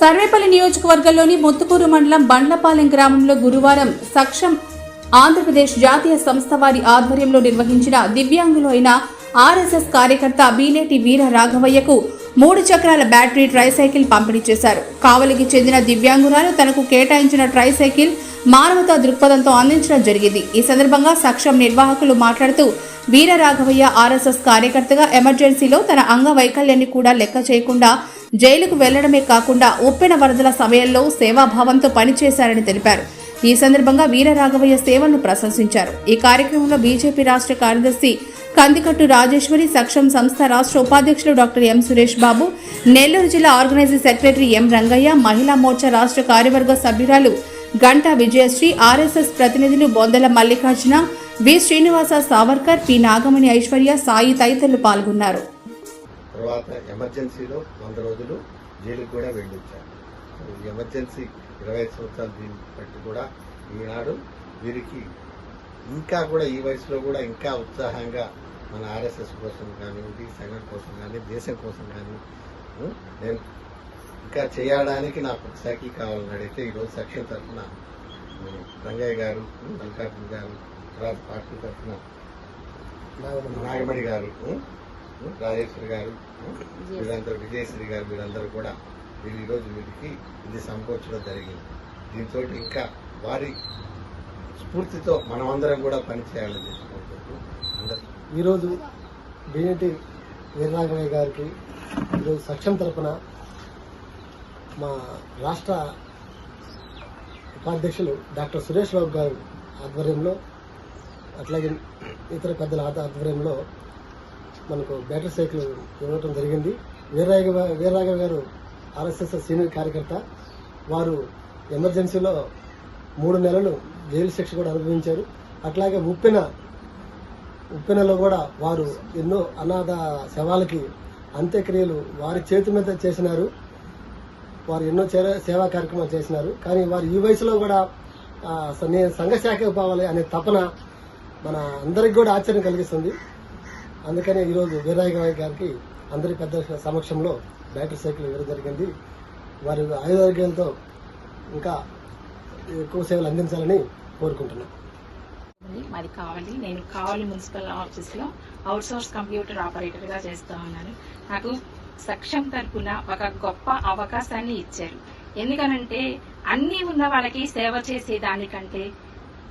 సర్వేపల్లి నియోజకవర్గంలోని ముత్తుకూరు మండలం బండ్లపాలెం గ్రామంలో గురువారం సక్షం ఆంధ్రప్రదేశ్ జాతీయ సంస్థ వారి ఆధ్వర్యంలో నిర్వహించిన దివ్యాంగులు అయిన ఆర్ఎస్ఎస్ కార్యకర్త బీనేటి వీర రాఘవయ్యకు మూడు చక్రాల బ్యాటరీ ట్రైసైకిల్ పంపిణీ చేశారు. కావలికి చెందిన దివ్యాంగురాలు తనకు కేటాయించిన ట్రైసైకిల్ మానవతా దృక్పథంతో అందించడం జరిగింది. ఈ సందర్భంగా సక్షం నిర్వాహకులు మాట్లాడుతూ వీర రాఘవయ్య ఆర్ఎస్ఎస్ కార్యకర్తగా ఎమర్జెన్సీలో తన అంగవైకల్యాన్ని కూడా లెక్క చేయకుండా జైలుకు వెళ్ళడమే కాకుండా ఉప్పెన వరదల సమయంలో సేవాభావంతో పనిచేశారని తెలిపారు. ఈ సందర్భంగా వీర రాఘవయ్య సేవలను ప్రశంసించారు. ఈ కార్యక్రమంలో బీజేపీ రాష్ట్ర కార్యదర్శి కందికట్టు రాజేశ్వరి సక్షం సంస్థ రాష్ట్ర ఉపాధ్యక్షులు డాక్టర్ ఎం సురేష్ బాబు నెల్లూరు జిల్లా ఆర్గనైజింగ్ సెక్రటరీ ఎం రంగయ్య మహిళా మోర్చా రాష్ట్ర కార్యవర్గ సభ్యురాలు గంటా విజయశ్రీ ఆర్ఎస్ఎస్ ప్రతినిధులు బొందల మల్లికార్జున వి. శ్రీనివాస సావర్కర్ పి. నాగమణి ఐశ్వర్య సాయి తదితరులు పాల్గొన్నారు. తర్వాత ఎమర్జెన్సీలో వంద రోజులు జైలుకి కూడా ఈ ఎమర్జెన్సీ ఇరవై ఐదు సంవత్సరాలు దీన్ని బట్టి కూడా ఈనాడు వీరికి ఇంకా కూడా ఈ వయసులో కూడా ఇంకా ఉత్సాహంగా మన ఆర్ఎస్ఎస్ కోసం కానివ్వండి సంఘం కోసం కానీ దేశం కోసం కానీ నేను ఇంకా చేయడానికి నాకు సైకిల్ కావాలని అడిగితే ఈరోజు సెక్షన్ తరఫున రంగయ్య గారు మల్లికార్జున గారు తర్వాత పార్టీ తరఫున నాగమణి గారు. రాజేశ్వరి గారు ఉం, వీళ్ళందరూ విజయశ్రీ గారు వీళ్ళందరూ కూడా వీళ్ళు ఈరోజు వీరికి ఇది సమకూర్చడం జరిగింది. దీంతో ఇంకా వారి స్ఫూర్తితో మనమందరం కూడా పనిచేయాలని చెప్పుకుంటూ అందరూ. ఈరోజు బీఎన్టీ వీరరాఘవయ్య గారికి ఈరోజు సక్షం తరపున మా రాష్ట్ర ఉపాధ్యక్షులు డాక్టర్ సురేష్ బాబు గారు ఆధ్వర్యంలో అట్లాగే ఇతర పెద్దల ఆధ్వ- ఆధ్వర్యంలో మనకు బ్యాటరీ సైకిల్ ఇవ్వడం జరిగింది. వీరరాఘవ వీరరాఘవ గారు ఆర్ఎస్ఎస్ సీనియర్ కార్యకర్త. వారు ఎమర్జెన్సీలో మూడు నెలలు జైలు శిక్ష కూడా అనుభవించారు. అట్లాగే ఉప్పెన ఉప్పెనలో కూడా వారు ఎన్నో అనాథ శవాలకి అంత్యక్రియలు వారి చేతి మీద చేసినారు. వారు ఎన్నో సేవా కార్యక్రమాలు చేసినారు. కానీ వారు ఈ వయసులో కూడా నేను సంఘ శాఖకు పోవాలి అనే తపన మన అందరికి కూడా ఆశ్చర్యం కలిగిస్తుంది. అందుకనే ఈరోజు వీరరాఘవయ్య గారికి అందరి పెద్ద సమక్షంలో బ్యాటరీ సైకిల్ ఇవ్వడం జరిగింది. వారి ఆయుధారోగ్యాలతో ఇంకా ఎక్కువ సేవలు అందించాలని కోరుకుంటున్నాను మాది కావాలి. నేను కావాలి మున్సిపల్ ఆఫీస్లో అవుట్సోర్స్ కంప్యూటర్ ఆపరేటర్గా చేస్తూ ఉన్నాను. నాకు సక్షం తరపున ఒక గొప్ప అవకాశాన్ని ఇచ్చారు. ఎందుకనంటే అన్నీ ఉన్న వాళ్ళకి సేవ చేసే దానికంటే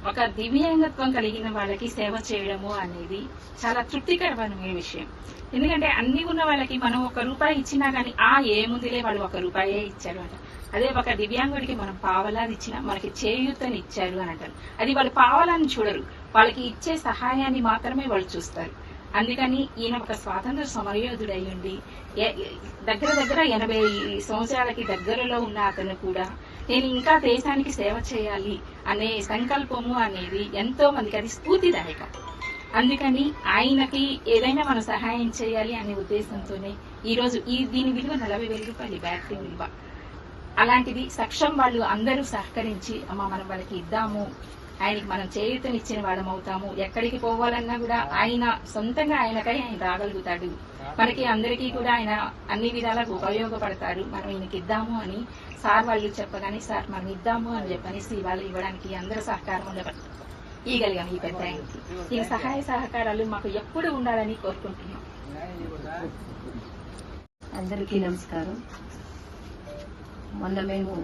ఒక దివ్యాంగత్వం కలిగిన వాళ్ళకి సేవ చేయడము అనేది చాలా తృప్తికరమైన విషయం. ఎందుకంటే అన్ని ఉన్న వాళ్ళకి మనం ఒక రూపాయి ఇచ్చినా కానీ ఆ ఏముందిలే వాళ్ళు ఒక రూపాయే ఇచ్చారు అంట. అదే ఒక దివ్యాంగుడికి మనం పావలాది ఇచ్చినా మనకి చేయూతని ఇచ్చారు అని అంటారు. అది వాళ్ళు పావలాన్ని చూడరు. వాళ్ళకి ఇచ్చే సహాయాన్ని మాత్రమే వాళ్ళు చూస్తారు. అందుకని ఈయన ఒక స్వాతంత్ర సమరయోధుడు అయ్యుండి దగ్గర దగ్గర ఎనభై సంవత్సరాలకి దగ్గరలో ఉన్న అతను కూడా నేను ఇంకా దేశానికి సేవ చేయాలి అనే సంకల్పము అనేది ఎంతో మందికి అది స్ఫూర్తిదాయకం. అందుకని ఆయనకి ఏదైనా మనం సహాయం చేయాలి అనే ఉద్దేశంతోనే ఈరోజు ఈ దీని విలువ నలభై వేల రూపాయలు బ్యాటరీ విలువ. అలాంటిది సక్షం వాళ్ళు అందరూ సహకరించి అమ్మ మనం వాళ్ళకి ఇద్దాము ఆయనకి మనం చేయూతనిచ్చిన వాళ్ళం అవుతాము ఎక్కడికి పోవాలన్నా కూడా ఆయన సొంతంగా ఆయనకై ఆయన రాగలుగుతాడు. మనకి అందరికీ కూడా ఆయన అన్ని విధాలకు ఉపయోగపడతారు మనం ఈయనకి ఇద్దాము అని సార్ వాళ్ళు చెప్పగానే సార్ మనం ఇద్దాము అని చెప్పనేసి వాళ్ళు ఇవ్వడానికి అందరూ సహకారం ఉండబడి ఇవ్వగలిగాం ఈ పెద్ద ఆయనకి. ఈ సహాయ సహకారాలు మాకు ఎప్పుడు ఉండాలని కోరుకుంటున్నాం. అందరికీ నమస్కారం. మొన్న మేము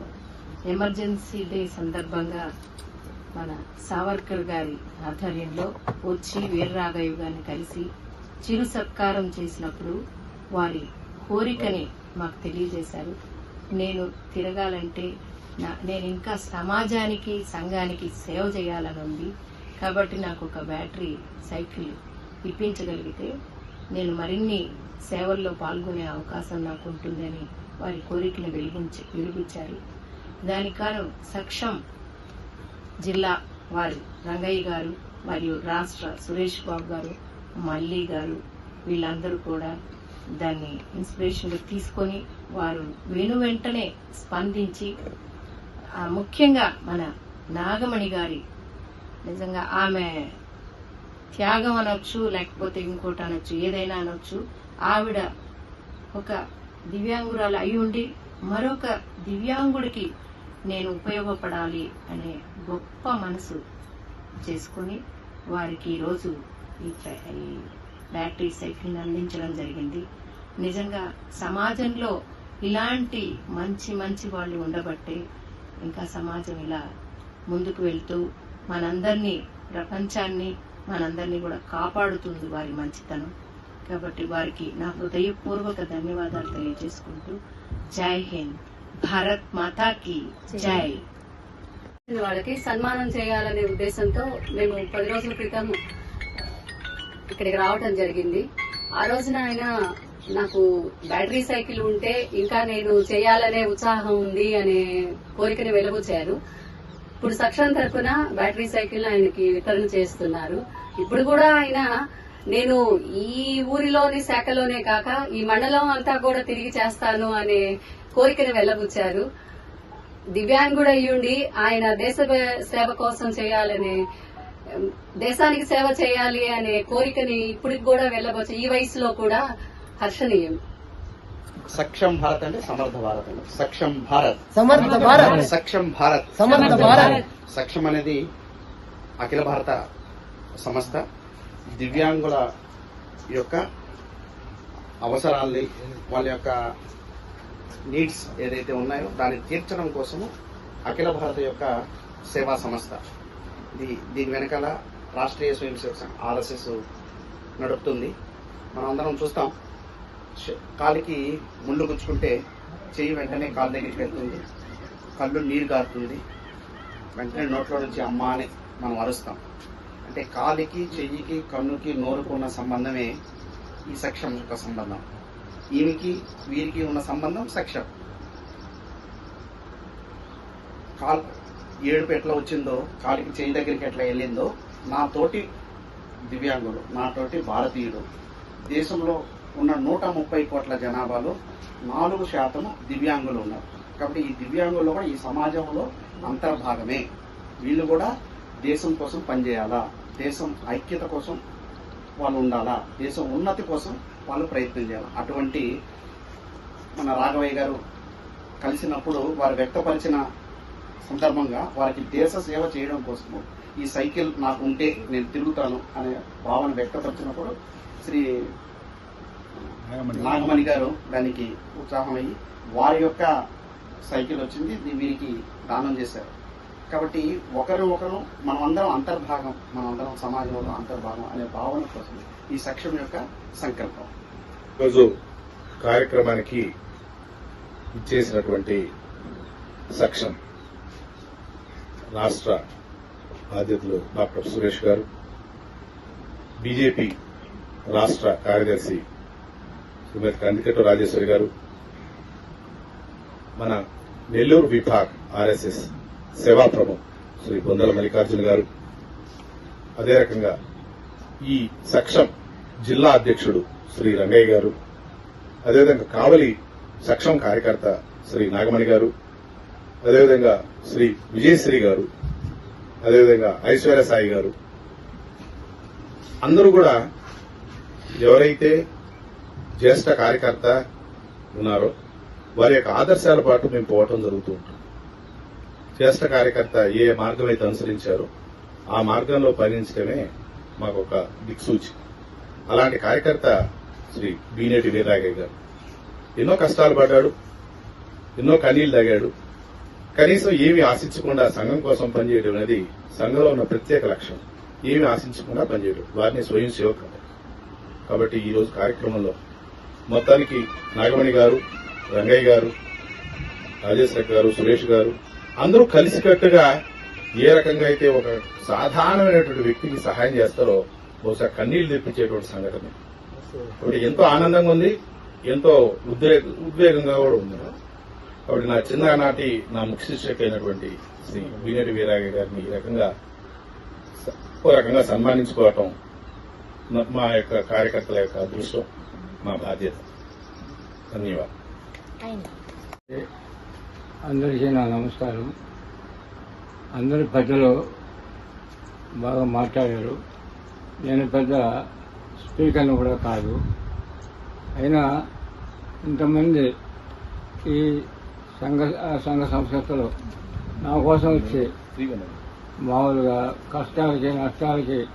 ఎమర్జెన్సీ డే సందర్భంగా మన సావర్కర్ గారి ఆధ్వర్యంలో వచ్చి వీర్రాఘయ్య గారిని కలిసి చిరు సత్కారం చేసినప్పుడు వారి కోరికని మాకు తెలియజేశారు. నేను తిరగాలంటే నా- నేను ఇంకా సమాజానికి సంఘానికి సేవ చేయాలని ఉంది. కాబట్టి నాకు ఒక బ్యాటరీ సైకిల్ ఇప్పించగలిగితే నేను మరిన్ని సేవల్లో పాల్గొనే అవకాశం నాకు ఉంటుందని వారి కోరికను వెలిగించి వెలిగించారు. దాని కారణం సక్షం జిల్లా వారి రంగయ్య గారు మరియు రాష్ట్ర సురేష్ బాబు గారు మల్లి గారు వీళ్ళందరూ కూడా దాన్ని ఇన్స్పిరేషన్గా తీసుకొని వారు వెను వెంటనే స్పందించి ముఖ్యంగా మన నాగమణి గారి నిజంగా ఆమె త్యాగం అనొచ్చు లేకపోతే ఇంకోటి అనొచ్చు ఏదైనా అనొచ్చు ఆవిడ ఒక దివ్యాంగురాలు అయి ఉండి మరొక దివ్యాంగుడికి నేను ఉపయోగపడాలి అనే గొప్ప మనసు చేసుకొని వారికి ఈరోజు ఈ బ్యాటరీ సైకిల్ని అందించడం జరిగింది. నిజంగా సమాజంలో ఇలాంటి మంచి మంచి వాళ్ళు ఉండబట్టే ఇంకా సమాజం ఇలా ముందుకు వెళ్తూ మనందరినీ ప్రపంచాన్ని మనందరినీ కూడా కాపాడుతుంది వారి మంచితనం. కాబట్టి వారికి నా హృదయపూర్వక ధన్యవాదాలు తెలియజేసుకుంటూ జై హింద్. భారత్ మాతాకి జై. వాళ్ళకి సన్మానం చేయాలనే ఉద్దేశంతో మేము పది రోజుల క్రితం ఇక్కడికి రావటం జరిగింది. ఆ రోజున ఆయన నాకు బ్యాటరీ సైకిల్ ఉంటే ఇంకా నేను చేయాలనే ఉత్సాహం ఉంది అనే కోరికని వెలుబుచ్చారు ఇప్పుడు సక్షం తరఫున బ్యాటరీ సైకిల్ ఆయనకి వితరణ చేస్తున్నారు. ఇప్పుడు కూడా ఆయన నేను ఈ ఊరిలోని శాఖలోనే కాక ఈ మండలం అంతా కూడా తిరిగి చేస్తాను అనే కోరికని వెళ్ళబుచ్చారు. దివ్యాంగుడు అయ్యుండి ఆయన దేశ సేవ కోసం చేయాలనే దేశానికి సేవ చేయాలి అనే కోరికని ఇప్పటికి కూడా వెళ్ళవచ్చు ఈ వయసులో కూడా హర్షణీయం. సక్షం భారత్ అంటే సమర్థ భారత్ సక్షం భారత్. సమర్థ భారత్. సక్షం భారత్. సమర్థ భారత్. సక్షం అనేది అఖిల భారత సంస్థ. దివ్యాంగుల యొక్క అవసరాల్ని వాళ్ళ యొక్క నీడ్స్ ఏదైతే ఉన్నాయో దాన్ని తీర్చడం కోసము అఖిల భారత యొక్క సేవా సంస్థ. ఇది దీని వెనకాల రాష్ట్రీయ స్వయం సేవక సంఘం ఆర్ఎస్ఎస్ నడుపుతుంది. మనం అందరం చూస్తాం కాలికి ముళ్ళు గుచ్చుకుంటే చెయ్యి వెంటనే కాలు దగ్గరికి వెళ్తుంది. కళ్ళు నీరు కారుతుంది వెంటనే నోట్లో నుంచి అమ్మ అని మనం అరుస్తాం. అంటే కాలికి చెయ్యికి కన్నుకి నోరుకున్న సంబంధమే ఈ సక్షం యొక్క సంబంధం. ఈమెకి వీరికి ఉన్న సంబంధం సక్షం కాల్ ఏడుపు ఎట్లా వచ్చిందో కాలికి చేయి దగ్గరికి ఎట్లా వెళ్ళిందో నా తోటి దివ్యాంగుడు నా తోటి భారతీయుడు దేశంలో ఉన్న నూట ముప్పై కోట్ల జనాభాలో నాలుగు శాతం దివ్యాంగులు ఉన్నారు. కాబట్టి ఈ దివ్యాంగులు కూడా ఈ సమాజంలో అంతర్భాగమే. వీళ్ళు కూడా దేశం కోసం పనిచేయాలా? దేశం ఐక్యత కోసం వాళ్ళు ఉండాలా? దేశం ఉన్నతి కోసం వాళ్ళు ప్రయత్నం చేయాలి. అటువంటి మన రాఘవయ్య గారు కలిసినప్పుడు వారు వ్యక్తపరిచిన సందర్భంగా వారికి దేశ సేవ చేయడం కోసము ఈ సైకిల్ నాకు ఉంటే నేను తిరుగుతాను అనే భావన వ్యక్తపరిచినప్పుడు శ్రీ నాగమణి. గారు దానికి ఉత్సాహమయ్యి వారి యొక్క సైకిల్ వచ్చింది వీరికి దానం చేశారు. కాబట్టి ఒకరు ఒకరు మనమందరం అంతర్భాగం మనమందరం సమాజంలో అంతర్భాగం అనే భావన కోసం ఈ సక్షం యొక్క సంకల్పం. ఈరోజు కార్యక్రమానికి ఇచ్చేసినటువంటి సక్షం రాష్ట్ర బాధ్యతలు డాక్టర్ సురేష్ గారు బీజేపీ రాష్ట్ర కార్యదర్శి శ్రీమతి కందికట్టు రాజేశ్వరి గారు మన నెల్లూరు విభాగ్ ఆర్ఎస్ఎస్ సేవాప్రభం శ్రీ బొందల మల్లికార్జున గారు. అదే రకంగా ఈ సక్షం జిల్లా అధ్యక్షుడు శ్రీ రంగయ్య గారు. అదేవిధంగా కావలి సక్షం కార్యకర్త శ్రీ నాగమణి గారు. అదేవిధంగా శ్రీ విజయశ్రీ గారు. అదేవిధంగా ఐశ్వర్య సాయి గారు. అందరూ కూడా ఎవరైతే జ్యేష్ఠ కార్యకర్త ఉన్నారో వారి యొక్క ఆదర్శాల పాటు మేము పోవటం జరుగుతూ ఉంటుంది. చేష్ట కార్యకర్త ఏ మార్గం అయితే అనుసరించారో ఆ మార్గంలో పయనించడమే మాకు ఒక దిక్సూచి. అలాంటి కార్యకర్త శ్రీ బీనేటి వీరరాఘయ్య గారు. ఎన్నో కష్టాలు పడ్డాడు ఎన్నో కన్నీళ్ళు తాగాడు. కనీసం ఏమి ఆశించకుండా సంఘం కోసం పనిచేయడం అనేది సంఘంలో ఉన్న ప్రత్యేక లక్ష్యం. ఏమి ఆశించకుండా పనిచేయడం. వారిని స్వయం సేవకులు కాబట్టి ఈరోజు కార్యక్రమంలో మొత్తానికి నాగమణి గారు రంగయ్య గారు రాజేశ్వర గారు సురేష్ గారు అందరూ కలిసికట్టుగా ఏ రకంగా అయితే ఒక సాధారణమైనటువంటి వ్యక్తికి సహాయం చేస్తారో బహుశా కన్నీళ్ళు తెప్పించేటువంటి సంఘటన. కాబట్టి ఎంతో ఆనందంగా ఉంది ఎంతో ఉద్రేక ఉద్వేగంగా కూడా ఉంది. కాబట్టి నా చిన్ననాటి నా ముఖ్య శిక్షక అయినటువంటి శ్రీ వీనేటి వీరాగ గారిని ఈ రకంగా ఓ రకంగా సన్మానించుకోవటం న- మా యొక్క కార్యకర్తల యొక్క అదృష్టం మా బాధ్యత. ధన్యవాదాలు. అందరికీ నా నమస్కారం. అందరు పెద్దలు బాగా మాట్లాడారు. నేను పెద్ద స్పీకర్ను కూడా కాదు. అయినా ఇంతమంది ఈ సంఘ సంఘ సంస్థలు నా కోసం వచ్చి మామూలుగా కష్టాలకి నష్టాలకి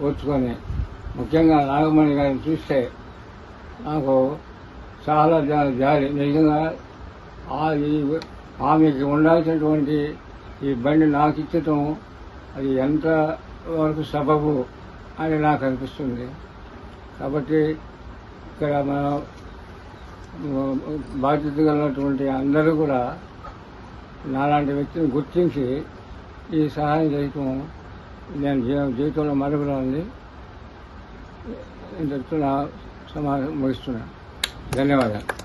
ఓర్చుకొని ముఖ్యంగా నాగమణి గారిని చూస్తే నాకు చాలా జా- జాలి. నిజంగా ఆ ఆమెకి ఉండాల్సినటువంటి ఈ బండి నాకు ఇచ్చటం అది ఎంత వరకు సబబు అని నాకు అనిపిస్తుంది. కాబట్టి ఇక్కడ మన బాధ్యత కలిగినటువంటి అందరూ కూడా నాలాంటి వ్యక్తిని గుర్తించి ఈ సహాయం చేయటం నేను జీవితంలో మరుగులో ఉంది. నేను నా సమాధానం ముగిస్తున్నాను ధన్యవాదాలు.